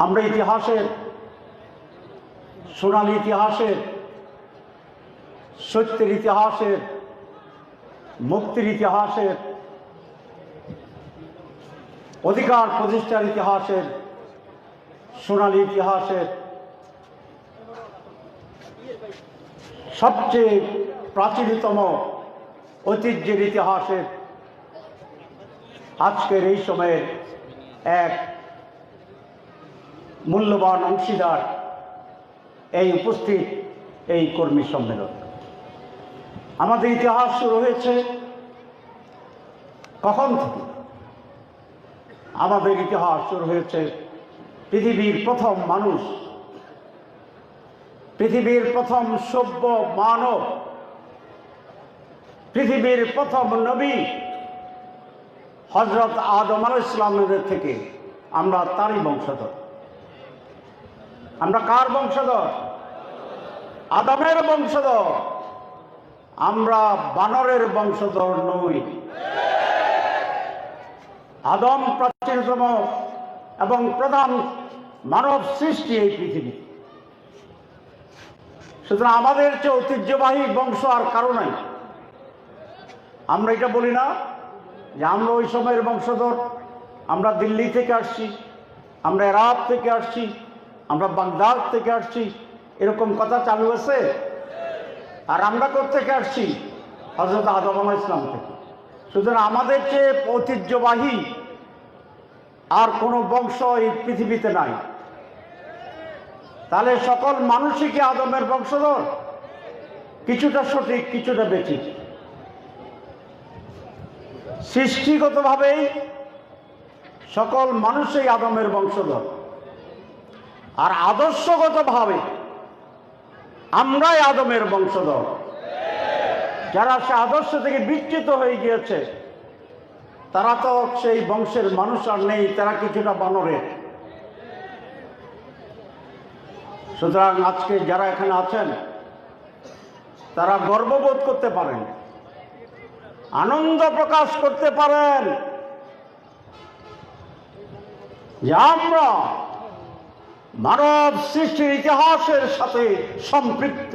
আমরা ইতিহাসের, সোনালী ইতিহাসের, সত্যের ইতিহাসের, মুক্তির ইতিহাসের, অধিকার প্রতিষ্ঠার ইতিহাসের, সোনালী ইতিহাসের সবচেয়ে প্রাচীনতম ঐতিহ্যের ইতিহাসের আজকের এই সময়ের এক মূল্যবান অংশীদার এই উপস্থিত এই কর্মী সম্মেলন। আমাদের ইতিহাস শুরু হয়েছে কখন থেকে? আমাদের ইতিহাস শুরু হয়েছে পৃথিবীর প্রথম মানুষ, পৃথিবীর প্রথম সভ্য মানব, পৃথিবীর প্রথম নবী হজরত আদম আল ইসলামের থেকে আমরা তারই বংশধর। আমরা কার বংশধর? আদমের বংশধর। আমরা বানরের বংশধর নই। আদম প্রাচীনতম এবং প্রধান মানব সৃষ্টি এই পৃথিবী। সুতরাং আমাদের চেয়ে ঐতিহ্যবাহী বংশ আর কারও নাই। আমরা এটা বলি না যে আমরা ওই সময়ের বংশধর। আমরা দিল্লি থেকে আসছি, আমরা এরাব থেকে আসছি আমরা বাগদাদ থেকে আসছি। এরকম কথা চালু আছে আর আমরা থেকে আসছি? হজরত আদম আলাহ ইসলাম থেকে। সুতরাং আমাদের চেয়ে ঐতিহ্যবাহী আর কোনো বংশ এই পৃথিবীতে নাই। তাহলে সকল মানুষই কি আদমের বংশধর? কিছুটা সঠিক, কিছুটা বেঠিক। সৃষ্টিগতভাবেই সকল মানুষই আদমের বংশধর। আর আদর্শগতভাবে আমরাই আদমের বংশধর। যারা সে আদর্শ থেকে বিচ্যুত হয়ে গিয়েছে, তারা তো সেই বংশের মানুষ আর নেই, তারা কিছুটা বানরের সুতরাং আজকে যারা এখানে আছেন, তারা গর্ববোধ করতে পারেন, আনন্দ প্রকাশ করতে পারেন যে আমরা মানব সৃষ্টির ইতিহাসের সাথে সম্পৃক্ত।